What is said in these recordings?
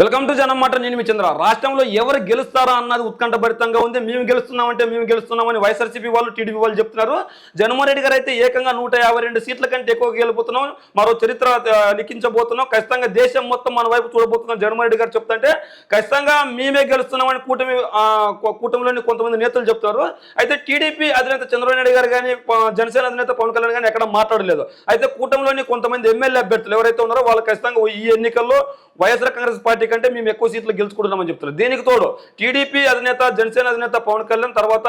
Welcome to జనం మాట నేను మీ చంద్ర. రాష్ట్రంలో ఎవరు గెలుస్తారా అన్నది ఉత్కంఠభరితంగా ఉంది. మేము గెలుస్తున్నామంటే మేము గెలుస్తున్నామని వైఎస్ఆర్సీపీ వాళ్ళు టీడీపీ వాళ్ళు చెప్తున్నారు. జగన్మోహన్ రెడ్డి గారు అయితే ఏకంగా నూట యాభై రెండు సీట్ల కంటే ఎక్కువ గెలిపోతున్నాం మరో చరిత్ర లిఖించబోతున్నాం. ఖచ్చితంగా దేశం మొత్తం మన వైపు చూడబోతున్నాం. జగన్మోహన్ రెడ్డి గారు చెప్తుంటే ఖచ్చితంగా మేమే గెలుస్తున్నామని కూటమి కూటమిలోని కొంతమంది నేతలు చెప్తారు. అయితే టీడీపీ అధినేత చంద్రబాబు నాయుడు గారు కానీ జనసేన అధినేత పవన్ కళ్యాణ్ కానీ ఎక్కడ మాట్లాడలేదు. అయితే కూటమిలోని కొంతమంది ఎమ్మెల్యే అభ్యర్థులు ఎవరైతే ఉన్నారో వాళ్ళు ఖచ్చితంగా ఈ ఎన్నికల్లో వైఎస్ఆర్ కాంగ్రెస్ పార్టీ కంటే మేము ఎక్కువ సీట్లు గెలుచుకుంటున్నామని చెప్తున్నారు. దీనికి తోడు? టీడీపీ అధినేత జనసేన అధినేత పవన్ కళ్యాణ్ తర్వాత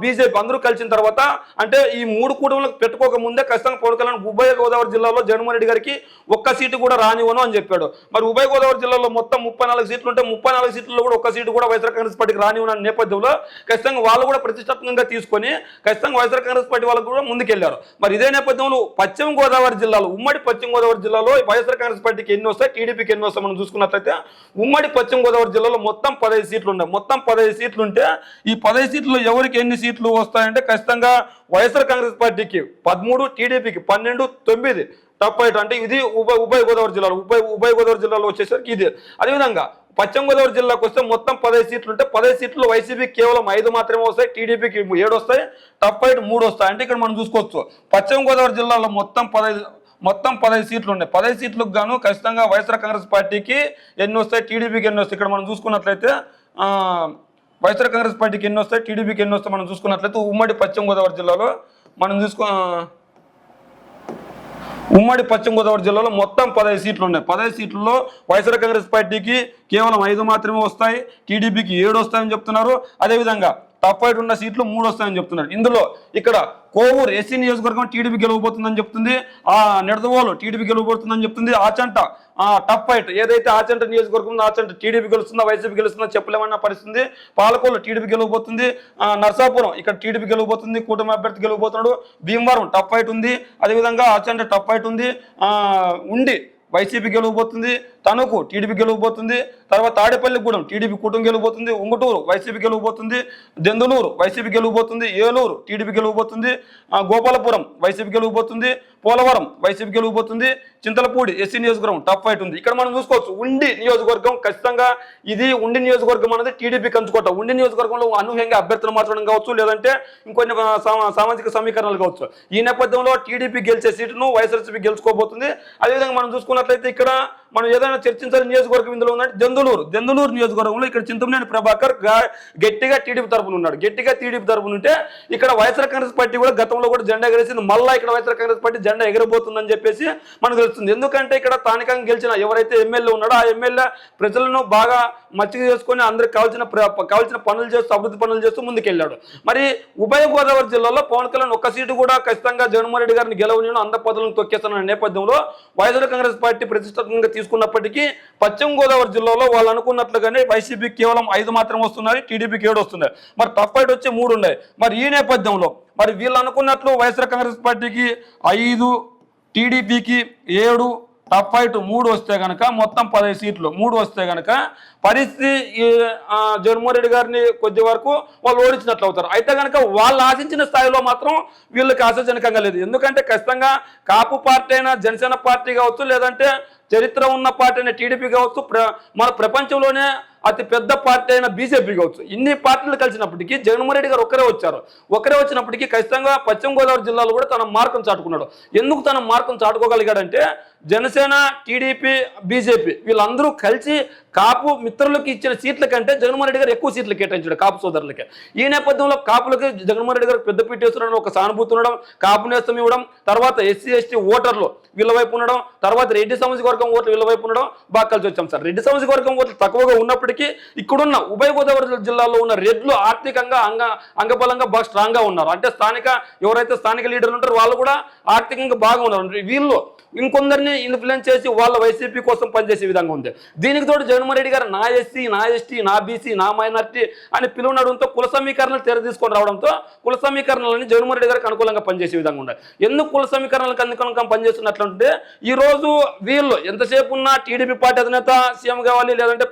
బీజేపీ అందరూ కలిసిన తర్వాత అంటే ఈ మూడు కూటములకు పెట్టుకోక ముందే ఖచ్చితంగా పవన్ కళ్యాణ్ ఉభయ గోదావరి జిల్లాలో జగన్మోహన్ రెడ్డి గారికి ఒక్క సీటు కూడా రానివ్వను అని చెప్పాడు. మరి ఉభయ గోదావరి జిల్లాలో మొత్తం ముప్పై నాలుగు సీట్లు ఉంటే ముప్పై నాలుగు సీట్లలో కూడా ఒక్క సీటు కూడా వైఎస్ఆర్ కాంగ్రెస్ పార్టీకి రానివ్వను అనే నేపథ్యంలో ఖచ్చితంగా వాళ్ళు కూడా ప్రతిష్టాత్మకంగా తీసుకొని ఖచ్చితంగా వైఎస్ఆర్ కాంగ్రెస్ పార్టీ వాళ్ళకు కూడా ముందుకెళ్ళారు. మరి ఇదే నేపథ్యంలో పశ్చిమ గోదావరి జిల్లాలో ఉమ్మడి పశ్చిమ గోదావరి జిల్లాలో వైఎస్ఆర్ కాంగ్రెస్ పార్టీకి ఎన్ని వస్తాయి టీడీపీకి ఎన్ని వస్తాయి మనం చూసుకున్నట్లయితే ఉమ్మడి పశ్చిమ గోదావరి జిల్లాలో మొత్తం పదహైదు సీట్లు ఉన్నాయి. మొత్తం పదహైదు సీట్లు ఉంటే ఈ పదహైదు సీట్లు ఎవరికి ఎన్ని సీట్లు వస్తాయంటే ఖచ్చితంగా వైఎస్ఆర్ కాంగ్రెస్ పార్టీకి పదమూడు టీడీపీకి పన్నెండు తొమ్మిది. టప్ ఐట్ అంటే ఇది ఉభయ ఉభయ గోదావరి జిల్లాలో. ఉభయ ఉభయ గోదావరి జిల్లాలో వచ్చేసరికి ఇది. అదేవిధంగా పశ్చిమ గోదావరి జిల్లాకు వస్తే మొత్తం పదహైదు సీట్లు ఉంటే పదహైదు సీట్లు వైసీపీ కేవలం ఐదు మాత్రమే వస్తాయి. టీడీపీకి ఏడు వస్తాయి. టప్ ఐట్ మూడు వస్తాయి. అంటే ఇక్కడ మనం చూసుకోవచ్చు. పశ్చిమ గోదావరి జిల్లాలో మొత్తం పదహైదు మొత్తం పదహైదు సీట్లు ఉన్నాయి. పదహైదు సీట్లకు గాను ఖచ్చితంగా వైఎస్ఆర్ కాంగ్రెస్ పార్టీకి ఎన్ని వస్తాయి? టీడీపీకి ఎన్ని వస్తాయి? ఇక్కడ మనం చూసుకున్నట్లయితే వైఎస్ఆర్ కాంగ్రెస్ పార్టీకి ఎన్ని వస్తాయి? టీడీపీకి ఎన్ని వస్తాయి? మనం చూసుకున్నట్లయితే ఉమ్మడి పశ్చిమ గోదావరి జిల్లాలో మనం చూసుకో ఉమ్మడి పశ్చిమ గోదావరి జిల్లాలో మొత్తం పదహైదు సీట్లు ఉన్నాయి. పదహైదు సీట్లలో వైఎస్ఆర్ కాంగ్రెస్ పార్టీకి కేవలం ఐదు మాత్రమే వస్తాయి. టీడీపీకి ఏడు వస్తాయని చెప్తున్నారు. అదేవిధంగా టాప్ ఫైవ్ ఉన్న సీట్లు మూడు వస్తాయని చెప్తున్నారు. ఇందులో ఇక్కడ కోవూరు ఎస్సీ నియోజకవర్గం టీడీపీ గెలవబోతుందని చెప్తుంది. ఆ నిడదవోలు టీడీపీ గెలవబోతుందని చెప్తుంది. ఆచంట టఫ్ టప్ ఫైట్ ఏదైతే ఆచంట నియోజకవర్గం ఆచంట టీడీపీ గెలుస్తుందా వైసీపీ గెలుస్తుందా చెప్పలేమన్న పరిస్థితి. పాలకోలు టీడీపీ గెలవబోతుంది. నర్సాపురం ఇక్కడ టీడీపీ గెలవబోతుంది. కూటమి అభ్యర్థి గెలవబోతున్నాడు. భీమవరం టప్ ఫైట్ ఉంది. అదేవిధంగా ఆచంట టప్ ఫైట్ ఉంది. ఉండి వైసీపీ గెలవబోతుంది తణుకు టీడీపీ గెలవబోతుంది తర్వాత తాడేపల్లిగూడెం టీడీపీ కూటమి గెలవబోతుంది ఉంగుటూరు వైసీపీ గెలవబోతుంది దెందులూరు వైసీపీ గెలవబోతుంది ఏలూరు టీడీపీ గెలవబోతుంది గోపాలపురం వైసీపీ గెలవబోతుంది పోలవరం వైసీపీ గెలిగిపోతుంది చింతలపూడి ఎస్సీ నియోజకవర్గం టాప్ ఫైట్ ఉంది. ఇక్కడ మనం చూసుకోవచ్చు ఉండి నియోజకవర్గం ఖచ్చితంగా ఇది ఉండి నియోజకవర్గం అనేది టీడీపీ కంచుకోట. ఉండి నియోజకవర్గంలో అనూహ్యంగా అభ్యర్థులు మార్చడం కావచ్చు లేదంటే ఇంకొన్ని సామా- సామాజిక సమీకరణలు కావచ్చు. ఈ నేపథ్యంలో టీడీపీ గెలిచే సీటును వైఎస్ఆర్సీపీ గెలుచుకోబోతుంది. అదేవిధంగా మనం చూసుకున్నట్లయితే ఇక్కడ మనం ఏదైనా చర్చించాలి నియోజకవర్గం ఇందులో ఉన్నట్టు దెందులూరు దెందులూరు నియోజకవర్గంలో ఇక్కడ చింతమనేని ప్రభాకర్ గట్టిగా టీడీపీ తరపున ఉన్నాడు. గట్టిగా టీడీపీ తరపున ఉంటే ఇక్కడ వైఎస్ఆర్ కాంగ్రెస్ పార్టీ కూడా గతంలో కూడా జెండా ఎగరేసింది. మళ్ళీ ఇక్కడ వైఎస్ఆర్ కాంగ్రెస్ పార్టీ జెండా ఎగరబోతుందని చెప్పేసి మనకు తెలుస్తుంది. ఎందుకంటే ఇక్కడ స్థానికంగా గెలిచిన ఎవరైతే ఎమ్మెల్యే ఉన్నాడో ఆ ఎమ్మెల్యే ప్రజలను బాగా మచ్చిక చేసుకొని అందరికి కావాల్సిన ప్ర- కావాల్సిన పనులు చేస్తూ అభివృద్ధి పనులు చేస్తూ ముందుకెళ్ళాడు. మరి ఉభయ గోదావరి జిల్లాలో పవన్ కళ్యాణ్ ఒక్క సీటు కూడా ఖచ్చితంగా జగన్మోహన్ రెడ్డి గారిని గెలవని అంద పదవులను తొక్కేస్తున్న నేపథ్యంలో వైఎస్ఆర్ కాంగ్రెస్ పార్టీ ప్రతిష్టాత్మకంగా తీసుకున్నప్పటికీ పశ్చిమ గోదావరి జిల్లాలో వాళ్ళు అనుకున్నట్లుగానే వైసీపీ కేవలం ఐదు మాత్రం వస్తున్నాయి టీడీపీకి ఏడు వస్తున్నాయి. మరి టఫ్ ఫైట్ వచ్చి మూడు ఉన్నాయి. మరి ఈ నేపథ్యంలో మరి వీళ్ళు అనుకున్నట్లు వైఎస్ఆర్ కాంగ్రెస్ పార్టీకి ఐదు టీడీపీకి ఏడు టఫ్ ఫైట్ మూడు వస్తే కనుక మొత్తం పదహైదు సీట్లు. మూడు వస్తే కనుక పరిస్థితి జగన్మోహన్ రెడ్డి గారిని కొద్ది వరకు వాళ్ళు ఓడించినట్లు అవుతారు. అయితే కనుక వాళ్ళు ఆశించిన స్థాయిలో మాత్రం వీళ్ళకి ఆశాజనకంగా లేదు. ఎందుకంటే ఖచ్చితంగా కాపు పార్టీ అయినా జనసేన పార్టీ కావచ్చు లేదంటే చరిత్ర ఉన్న పార్టీ అయినా టీడీపీ కావచ్చు ప్ర మన ప్రపంచంలోనే అతి పెద్ద పార్టీ అయిన బీజేపీ కావచ్చు. ఇన్ని పార్టీలు కలిసినప్పటికీ జగన్మోహన్ రెడ్డి గారు ఒక్కరే వచ్చారు. ఒకరే వచ్చినప్పటికీ ఖచ్చితంగా పశ్చిమ గోదావరి జిల్లాలో కూడా తన మార్కును చాటుకున్నాడు. ఎందుకు తన మార్కును చాటుకోగలిగాడంటే జనసేన టీడీపీ బీజేపీ వీళ్ళందరూ కలిసి కాపు మిత్రులకు ఇచ్చిన సీట్ల కంటే జగన్మోహన్ రెడ్డి గారు ఎక్కువ సీట్లు కేటాయించాడు కాపు సోదరులకి. ఈ నేపథ్యంలో కాపులకి జగన్మోహన్ రెడ్డి గారు పెద్ద పీటేస్తున్నాడు ఒక సానుభూతి ఉండడం కాపు నేస్తం ఇవ్వడం తర్వాత ఎస్సీ ఎస్టీ ఓటర్లు వీళ్ళ వైపు ఉండడం తర్వాత రెడ్డి సామాజికవర్గం ఓట్లు వీళ్ళ వైపు ఉండడం బాగా కలిసి వచ్చాం సార్. రెడ్డి సామాజికవర్గం ఓట్లు తక్కువగా ఉన్నప్పటికీ ఇక్కడున్న ఉభయ గోదావరి జిల్లాలో ఉన్న రెడ్లు ఆర్థికంగా అంగ అంగబలంగా బాగా స్ట్రాంగ్గా ఉన్నారు. అంటే స్థానిక ఎవరైతే స్థానిక లీడర్లు ఉంటారో వాళ్ళు కూడా ఆర్థికంగా బాగా ఉన్నారు. వీళ్ళు ఇంకొందరిని ఇన్ఫ్లుయెన్స్ చేసి వాళ్ళ వైసీపీ కోసం పనిచేసే విధంగా ఉంది. దీనికి తోడు జగన్మోహన్ రెడ్డి గారు నా ఎస్సీ నా ఎస్టీ నా బీసీ నా మైనార్టీ అని పిలువనడంతో కుల సమీకరణలు తెర తీసుకొని రావడంతో కుల సమీకరణలని జగన్మోహన్ రెడ్డి గారికి అనుకూలంగా పనిచేసే విధంగా ఉండాలి ఎందుకు కుల సమీకరణలకు అనుకూలంగా పనిచేస్తున్నట్లుంటే ఈ రోజు వీళ్ళు ఎంతసేపు ఉన్నా టీడీపీ పార్టీ అధినేత సీఎం కావాలి లేదంటే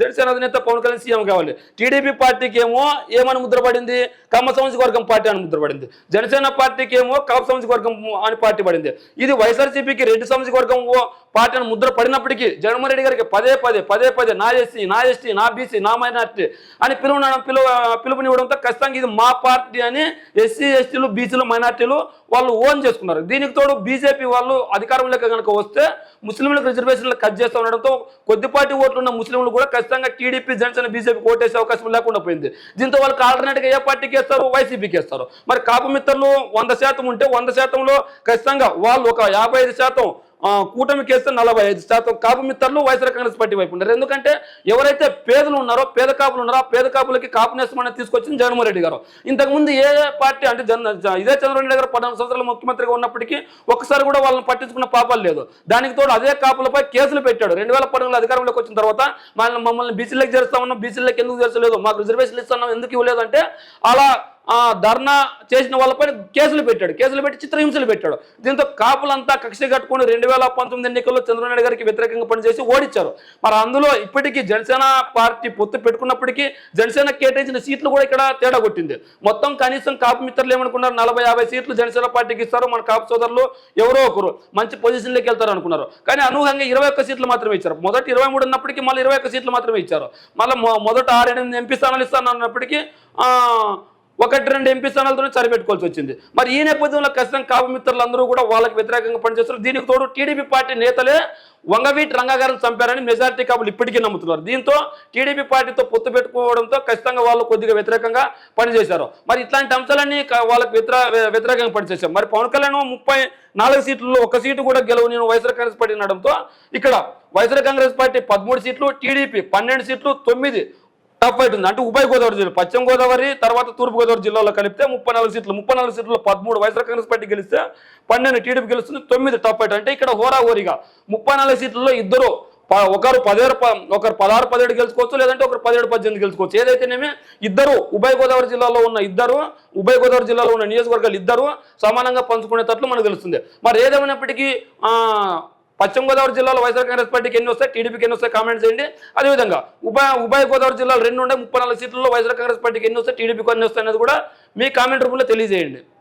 జనసేన అధినేత పవన్ కళ్యాణ్ సీఎం కావాలి. టీడీపీ పార్టీకి ఏమో ఏమని ముద్రపడింది కమ్మ సామాజిక వర్గం పార్టీ అని ముద్రపడింది జనసేన పార్టీకి ఏమో కమ్మ సామాజిక వర్గం అని పార్టీ పడింది. ఇది వైఎస్ఆర్సీపీకి రెడ్డి సామాజిక వర్గం ఓ పార్టీని ముద్ర పడినప్పటికీ జగన్మోహన్ రెడ్డి గారికి పదే పదే పదే పదే నా ఎస్సీ నా ఎస్టీ నా బీసీ నా మైనార్టీ అని పిలువ పిలువ పిలుపునివ్వడంతో ఖచ్చితంగా ఇది మా పార్టీ అని ఎస్సీ ఎస్టీలు బీసీలు మైనార్టీలు వాళ్ళు ఓన్ చేసుకున్నారు. దీనికి తోడు బీజేపీ వాళ్ళు అధికారంలోకి కనుక వస్తే ముస్లింలకు రిజర్వేషన్లు కట్ చేస్తూ ఉండడంతో కొద్దిపాటి ఓట్లు ఉన్న ముస్లింలు కూడా ఖచ్చితంగా టీడీపీ జనసేన బీజేపీ ఓటేసే అవకాశం లేకుండా పోయింది. దీంతో వాళ్ళకి ఆల్టర్నేట్గా ఏ పార్టీకి వేస్తారు? వైసీపీకి వేస్తారు. మరి కాపు మిత్రులు వంద శాతం ఉంటే వంద శాతంలో ఖచ్చితంగా వాళ్ళు ఒక యాభై ఐదు శాతం కూటమి కేసులు నలభై ఐదు శాతం కాపు మిత్రులు వైఎస్ఆర్ కాంగ్రెస్ పార్టీ వైపు ఉన్నారు. ఎందుకంటే ఎవరైతే పేదలు ఉన్నారో పేద కాపులు ఉన్నారో ఆ పేద కాపులకి కాపు నేస్తం అనేది తీసుకొచ్చింది జగన్మోహన్ రెడ్డి గారు. ఇంతకుముందు ఏ పార్టీ అంటే జన్ ఇదే చంద్రబాబు నాయుడు గారు పద్నాలుగు సంవత్సరాలు ముఖ్యమంత్రిగా ఉన్నప్పటికీ ఒక్కసారి కూడా వాళ్ళని పట్టించుకున్న పాపాలు లేదు. దానికి తోడు అదే కాపులపై కేసులు పెట్టాడు. రెండు వేల పద్నాలుగులో అధికారంలోకి వచ్చిన తర్వాత మమ్మల్ని మమ్మల్ని బీసీలకు చేరుస్తా ఉన్నాం బీసీలకు ఎందుకు చేర్చలేదు మాకు రిజర్వేషన్లు ఇస్తున్నాం ఎందుకు ఇవ్వలేదు అంటే అలా ధర్నా చేసిన వాళ్ళపై కేసులు పెట్టాడు. కేసులు పెట్టి చిత్రహింసలు పెట్టాడు. దీంతో కాపులంతా కక్ష కట్టుకుని రెండు వేల పంతొమ్మిది ఎన్నికల్లో చంద్రబాబు గారికి వ్యతిరేకంగా పనిచేసి ఓడించారు మరి అందులో ఇప్పటికీ జనసేన పార్టీ పొత్తు పెట్టుకున్నప్పటికీ జనసేన కేటాయించిన సీట్లు కూడా ఇక్కడ తేడా కొట్టింది. మొత్తం కనీసం కాపు మిత్రులు ఏమనుకున్నారు? నలభై యాభై సీట్లు జనసేన పార్టీకి ఇస్తారు. మన కాపు సోదరులు ఎవరో ఒకరు మంచి పొజిషన్లోకి వెళ్తారు అనుకున్నారు కానీ అనూహంగా ఇరవై ఒక్క సీట్లు మాత్రమే ఇచ్చారు. మొదటి ఇరవై మూడు ఉన్నప్పటికీ మళ్ళీ ఇరవై ఒక్క సీట్లు మాత్రమే ఇచ్చారు. మళ్ళీ మొదట ఆరు ఎనిమిది ఎంపీ స్థానాలు ఇస్తాను అన్నప్పటికీ ఒకటి రెండు ఎంపీ స్థానాలతో సరిపెట్టుకోవాల్సి వచ్చింది. మరి ఈ నేపథ్యంలో ఖచ్చితంగా కాపు మిత్రులు అందరూ కూడా వాళ్ళకి వ్యతిరేకంగా పనిచేస్తారు. దీనికి తోడు టీడీపీ పార్టీ నేతలే వంగవీటి రంగాగారిని చంపారని మెజారిటీ కాపులు ఇప్పటికీ నమ్ముతున్నారు. దీంతో టీడీపీ పార్టీతో పొత్తు పెట్టుకోవడంతో ఖచ్చితంగా వాళ్ళు కొద్దిగా వ్యతిరేకంగా పనిచేశారు. మరి ఇట్లాంటి అంశాలన్నీ వాళ్ళకి వ్యతిరే వ్యతిరేకంగా పనిచేశారు మరి పవన్ కళ్యాణ్ ముప్పై నాలుగు సీట్లలో ఒక సీటు కూడా గెలవు. నేను వైఎస్ఆర్ కాంగ్రెస్ పార్టీ అనడంతో ఇక్కడ వైఎస్ఆర్ కాంగ్రెస్ పార్టీ పదమూడు సీట్లు టీడీపీ పన్నెండు సీట్లు తొమ్మిది టఫ్ ఫైట్ ఉంది అంటే ఉభయ గోదావరి జిల్లా పశ్చిమ గోదావరి తర్వాత తూర్పు గోదావరి జిల్లాలో కలిపితే ముప్పై నాలుగు సీట్లు ముప్పై నాలుగు సీట్లు పదమూడు వైఎస్ఆర్ కాంగ్రెస్ పార్టీ గెలిస్తే పన్నెండు టీడీపీ గెలుస్తుంది తొమ్మిది టఫ్ ఫైట్ అంటే ఇక్కడ హోరాహోరీగా ముప్పై నాలుగు సీట్లలో ఇద్దరు ప- ఒకరు పదిహేడు ఒకరు పదహారు పదిహేడు గెలుచుకోవచ్చు లేదంటే ఒకరు పదిహేడు పద్దెనిమిది గెలుచుకోవచ్చు. ఏదైతేనేమి ఇద్దరు ఉభయ గోదావరి జిల్లాలో ఉన్న ఇద్దరు ఉభయ గోదావరి జిల్లాలో ఉన్న నియోజకవర్గాలు ఇద్దరు సమానంగా పంచుకునేటట్లు మనకు తెలుస్తుంది. మరి ఏదేమైనప్పటికీ పశ్చిమ గోదావరి జిల్లాలో వైఎస్ఆర్ కాంగ్రెస్ పార్టీకి ఎన్ని వస్తాయి? టీడీపీకి ఎన్ని వస్తాయి? కామెంట్ చేయండి. అదేవిధంగా ఉభయ ఉభయ గోదావరి జిల్లాలో రెండు ఉండే ముప్పై నాలుగు సీట్లలో వైఎస్ఆర్ కాంగ్రెస్ పార్టీకి ఎన్ని వస్తాయి? టీడీపీకి ఎన్ని వస్తాయి అనేది కూడా మీ కామెంట్ రూపంలో తెలియజేయండి.